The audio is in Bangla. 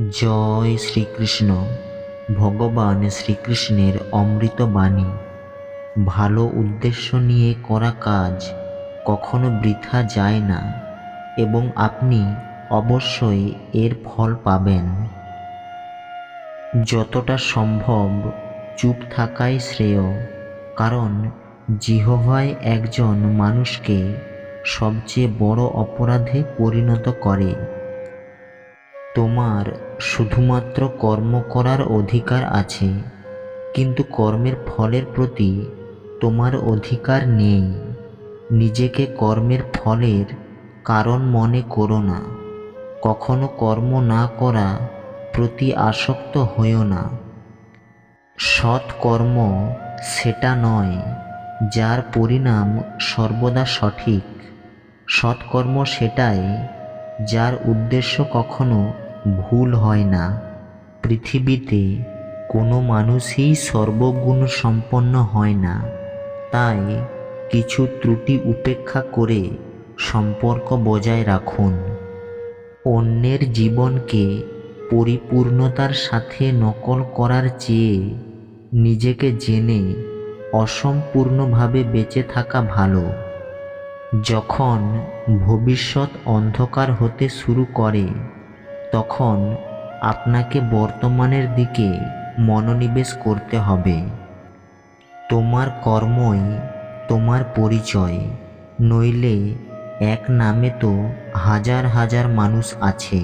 জয় শ্রীকৃষ্ণ। ভগবান শ্রীকৃষ্ণের অমৃত বাণী ভালো উদ্দেশ্য নিয়ে করা কাজ কখনো বৃথা যায় না এবং আপনি অবশ্যই এর ফল পাবেন। যতটা সম্ভব চুপ থাকাই শ্রেয়, কারণ জিহ্বাই একজন মানুষকে সবচেয়ে বড় অপরাধে পরিণত করে। তোমার শুধুমাত্র কর্ম করার অধিকার আছে, কিন্তু কর্মের ফলের প্রতি তোমার অধিকার নেই। নিজেকে কর্মের ফলের কারণ মনে করো না। কখনো কর্ম না করা প্রতি আসক্ত হইও না। সৎ কর্ম সেটা নয়, যার পরিণাম সর্বদা সঠিক। সৎকর্ম সেটাই, যার উদ্দেশ্য কখনো ভুল হয় না। পৃথিবীতে কোনো মানুষই সর্বগুণ সম্পন্ন হয় না। তাই কিছু ত্রুটি উপেক্ষা করে সম্পর্ক বজায় রাখুন। অন্যের জীবনকে পরিপূর্ণতার সাথে নকল করার চেয়ে নিজেকে জেনে অসম্পূর্ণভাবে বেঁচে থাকা ভালো। যখন ভবিষ্যৎ অন্ধকার হতে শুরু করে তখন আপনাকে বর্তমানের দিকে মনোনিবেশ করতে হবে। তোমার কর্মই তোমার পরিচয়, নইলে এক নামে তো হাজার হাজার মানুষ আছে।